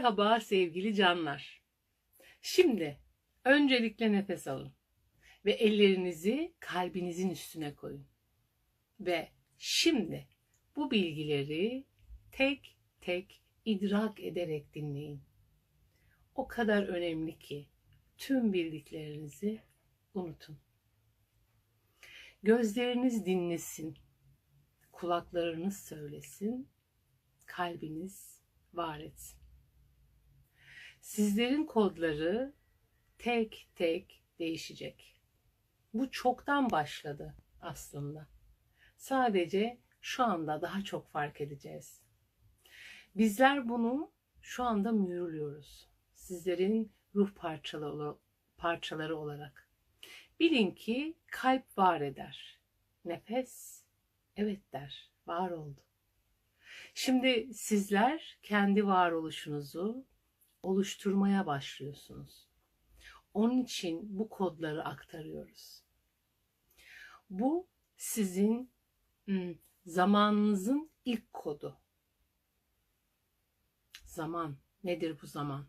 Merhaba sevgili canlar. Şimdi öncelikle nefes alın ve ellerinizi kalbinizin üstüne koyun. Ve şimdi bu bilgileri tek tek idrak ederek dinleyin. O kadar önemli ki tüm bildiklerinizi unutun. Gözleriniz dinlesin, kulaklarınız söylesin, kalbiniz var etsin. Sizlerin kodları tek tek değişecek. Bu çoktan başladı aslında. Sadece şu anda daha çok fark edeceğiz. Bizler bunu şu anda mühürlüyoruz. Sizlerin ruh parçaları, parçaları olarak. Bilin ki kalp var eder. Nefes evet der. Var oldu. Şimdi sizler kendi varoluşunuzu oluşturmaya başlıyorsunuz. Onun için bu kodları aktarıyoruz. Bu sizin hmm, zamanınızın ilk kodu. Zaman nedir bu zaman?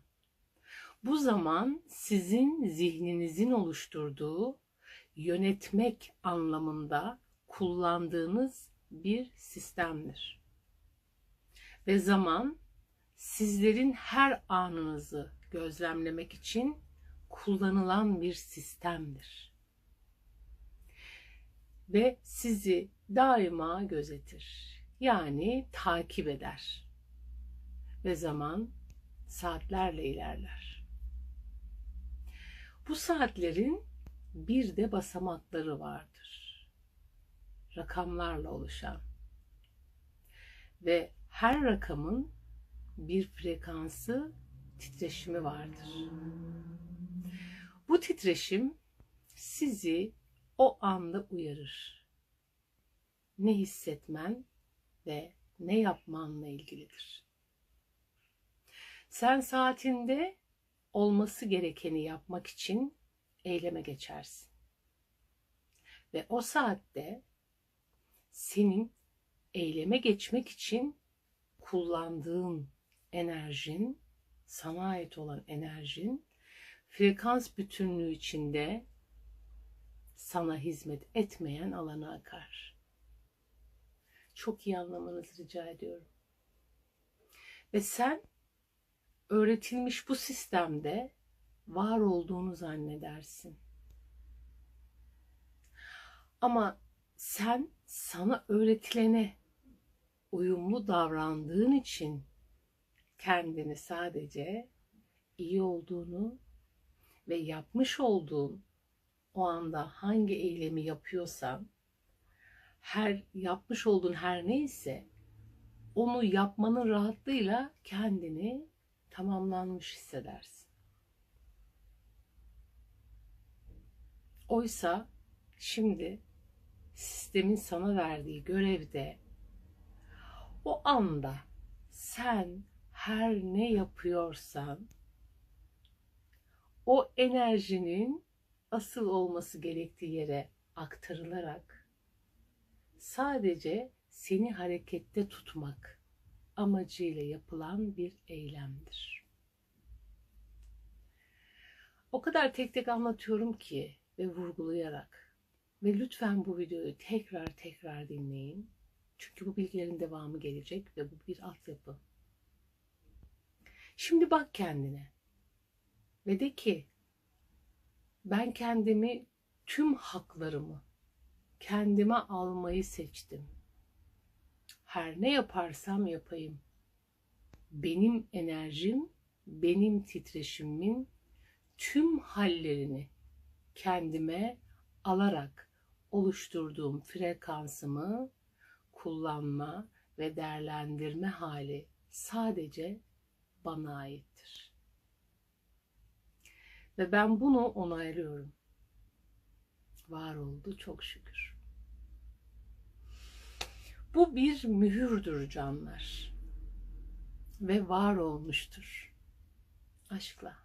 Bu zaman sizin zihninizin oluşturduğu yönetmek anlamında kullandığınız bir sistemdir. Ve zaman sizlerin her anınızı gözlemlemek için kullanılan bir sistemdir. Ve sizi daima gözetir. Yani takip eder. Ve zaman saatlerle ilerler. Bu saatlerin bir de basamakları vardır. Rakamlarla oluşan. Ve her rakamın bir frekansı, titreşimi vardır. Bu titreşim sizi o anda uyarır. Ne hissetmen ve ne yapmanla ilgilidir. Sen saatinde olması gerekeni yapmak için eyleme geçersin. Ve o saatte senin eyleme geçmek için kullandığın enerjin, sana ait olan enerjin frekans bütünlüğü içinde sana hizmet etmeyen alana akar. Çok iyi anlamanızı rica ediyorum. Ve sen öğretilmiş bu sistemde var olduğunu zannedersin. Ama sen sana öğretilene uyumlu davrandığın için kendini sadece iyi olduğunu ve yapmış olduğun o anda hangi eylemi yapıyorsan her yapmış olduğun her neyse onu yapmanın rahatlığıyla kendini tamamlanmış hissedersin. Oysa şimdi sistemin sana verdiği görevde o anda sen her ne yapıyorsan o enerjinin asıl olması gerektiği yere aktarılarak sadece seni harekette tutmak amacıyla yapılan bir eylemdir. O kadar tek tek anlatıyorum ki ve vurgulayarak ve lütfen bu videoyu tekrar tekrar dinleyin. Çünkü bu bilgilerin devamı gelecek ve bu bir altyapı. Şimdi bak kendine ve de ki ben kendimi tüm haklarımı kendime almayı seçtim. Her ne yaparsam yapayım. Benim enerjim, benim titreşimimin tüm hallerini kendime alarak oluşturduğum frekansımı kullanma ve değerlendirme hali sadece bana aittir. Ve ben bunu onaylıyorum. Var oldu çok şükür. Bu bir mühürdür canlar. Ve var olmuştur. Aşkla.